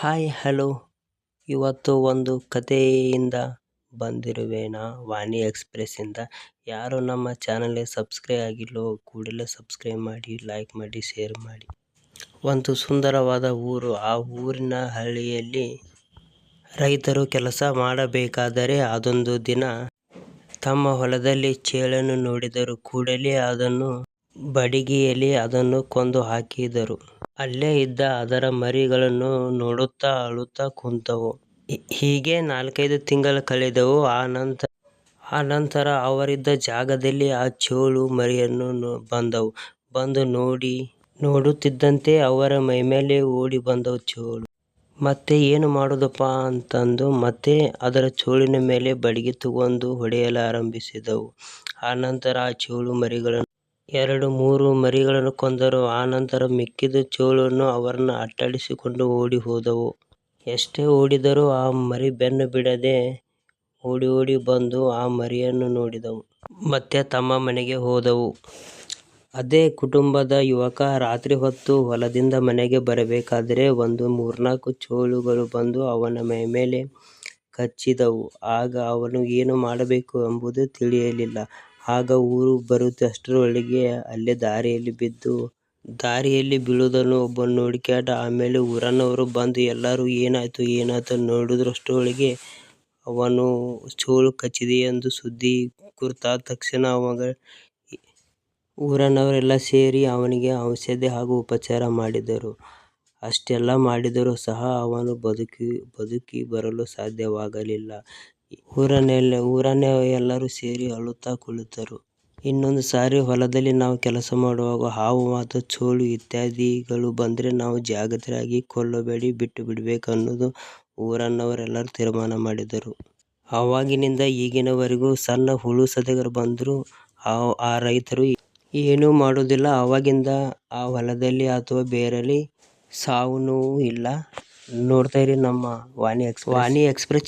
Hi hello ಇವತ್ತು ಒಂದು ಕಥೆಯಿಂದ ಬಂದಿರುವೆನಾ? ವಾಣಿ ಎಕ್ಸ್ಪ್ರೆಸ್ಸಿಂದ. ಯಾರು ನಮ್ಮ ಚಾನಲ್ಗೆ ಸಬ್ಸ್ಕ್ರೈಬ್ ಆಗಿಲ್ಲೋ, ಕೂಡಲೇ ಸಬ್ಸ್ಕ್ರೈಬ್ ಮಾಡಿ, ಲೈಕ್ ಮಾಡಿ, ಶೇರ್ ಮಾಡಿ. ಒಂದು ಸುಂದರವಾದ ಊರು. ಆ ಊರಿನ ಹಳ್ಳಿಯಲ್ಲಿ ರೈತರು ಕೆಲಸ ಮಾಡಬೇಕಾದರೆ ಅದೊಂದು ದಿನ ತಮ್ಮ ಹೊಲದಲ್ಲಿ ಚೇಳನ್ನು ನೋಡಿದರು. ಕೂಡಲೇ ಅದನ್ನು ಬಡಿಗೆಯಲ್ಲಿ ಅದನ್ನು ಕೊಂದು ಹಾಕಿದರು. ಅಲ್ಲೇ ಇದ್ದ ಅದರ ಮರಿಗಳನ್ನು ನೋಡುತ್ತಾ ಅಳುತ್ತಾ ಕುಂತವು. ಹೀಗೆ ನಾಲ್ಕೈದು ತಿಂಗಳು ಕಳೆದವು. ಆನಂತರ ನಂತರ ಅವರಿದ್ದ ಜಾಗದಲ್ಲಿ ಆ ಚೇಳು ಮರಿಯನ್ನು ಬಂದವು. ಬಂದು ನೋಡಿ, ನೋಡುತ್ತಿದ್ದಂತೆ ಅವರ ಮೈಮೇಲೆ ಓಡಿ ಬಂದವು ಚೇಳು. ಮತ್ತೆ ಏನು ಮಾಡುವುದಪ್ಪ ಅಂತಂದು ಮತ್ತೆ ಅದರ ಚೇಳಿನ ಮೇಲೆ ಬಡಿಗೆ ತಗೊಂಡು ಹೊಡೆಯಲಾರಂಭಿಸಿದವು. ಆರಂಭಿಸಿದವು ಆನಂತರ ಆ ಚೇಳು ಮರಿಗಳನ್ನು ಎರಡು, ಮೂರು ಮರಿಗಳನ್ನು ಕೊಂದರು. ಆನಂತರ ನಂತರ ಮಿಕ್ಕಿದ ಚೇಳನ್ನು ಅವರನ್ನು ಅಟ್ಟಾಡಿಸಿಕೊಂಡು ಓಡಿ ಹೋದವು. ಎಷ್ಟೇ ಓಡಿದರೂ ಆ ಮರಿ ಬೆನ್ನು ಬಿಡದೆ ಓಡಿ ಓಡಿ ಬಂದು ಆ ಮರಿಯನ್ನು ನೋಡಿದವು. ಮತ್ತೆ ತಮ್ಮ ಮನೆಗೆ ಹೋದವು. ಅದೇ ಕುಟುಂಬದ ಯುವಕ ರಾತ್ರಿ ಹೊತ್ತು ಹೊಲದಿಂದ ಮನೆಗೆ ಬರಬೇಕಾದರೆ ಒಂದು ಮೂರ್ನಾಲ್ಕು ಚೋಳುಗಳು ಬಂದು ಅವನ ಮೈಮೇಲೆ ಕಚ್ಚಿದವು. ಆಗ ಅವನು ಏನು ಮಾಡಬೇಕು ಎಂಬುದು ತಿಳಿಯಲಿಲ್ಲ. ಆಗ ಊರು ಬರುವಷ್ಟರೊಳಗೆ ಅಲ್ಲೇ ದಾರಿಯಲ್ಲಿ ಬಿದ್ದು, ದಾರಿಯಲ್ಲಿ ಬೀಳುವುದನ್ನು ಒಬ್ಬ ನೋಡಿಕೊಂಡ ಆಮೇಲೆ ಊರನವರು ಬಂದು ಎಲ್ಲರೂ, ಏನಾಯ್ತು ಏನಾಯ್ತು? ಅಷ್ಟರೊಳಗೆ ಅವನು ಚೇಳು ಕಚ್ಚಿದೆ ಎಂದು ಸುದ್ದಿ ಕುರ್ತಾದ ತಕ್ಷಣ ಅವಾಗ ಊರನವರೆಲ್ಲ ಸೇರಿ ಅವನಿಗೆ ಔಷಧಿ ಹಾಗೂ ಉಪಚಾರ ಮಾಡಿದರು. ಅಷ್ಟೆಲ್ಲ ಮಾಡಿದರೂ ಸಹ ಅವನು ಬದುಕಿ ಬದುಕಿ ಬರಲು ಸಾಧ್ಯವಾಗಲಿಲ್ಲ. ಊರನ್ನ ಎಲ್ಲರೂ ಸೇರಿ ಅಳುತ್ತಾ ಕುಳಿತರು. ಇನ್ನೊಂದು ಸಾರಿ ಹೊಲದಲ್ಲಿ ನಾವು ಕೆಲಸ ಮಾಡುವಾಗ ಹಾವು ಮಾತು, ಚೇಳು ಇತ್ಯಾದಿಗಳು ಬಂದರೆ ನಾವು ಜಾಗ್ರತೆಯಾಗಿ ಕೊಲ್ಲಬೇಡಿ ಬಿಟ್ಟು ಬಿಡಬೇಕು ಅನ್ನೋದು ಊರನವರೆಲ್ಲರೂ ತೀರ್ಮಾನ ಮಾಡಿದರು. ಆವಾಗಿನಿಂದ ಈಗಿನವರೆಗೂ ಸಣ್ಣ ಹುಳು ಸದೆಗಳು ಬಂದರೂ. ಆ ರೈತರು ಏನೂ ಮಾಡುವುದಿಲ್ಲ. ಆವಾಗಿಂದ ಆ ಹೊಲದಲ್ಲಿ ಅಥವಾ ಬೇರೆಲ್ಲಿ ಸಾವು ನೋವು ಇಲ್ಲ. ನೋಡ್ತಾ ಇರಿ ನಮ್ಮ ವಾಣಿ ಎಕ್ಸ್ಪ್ರೆಸ್. ವಾಣಿ ಎಕ್ಸ್ಪ್ರೆಸ್.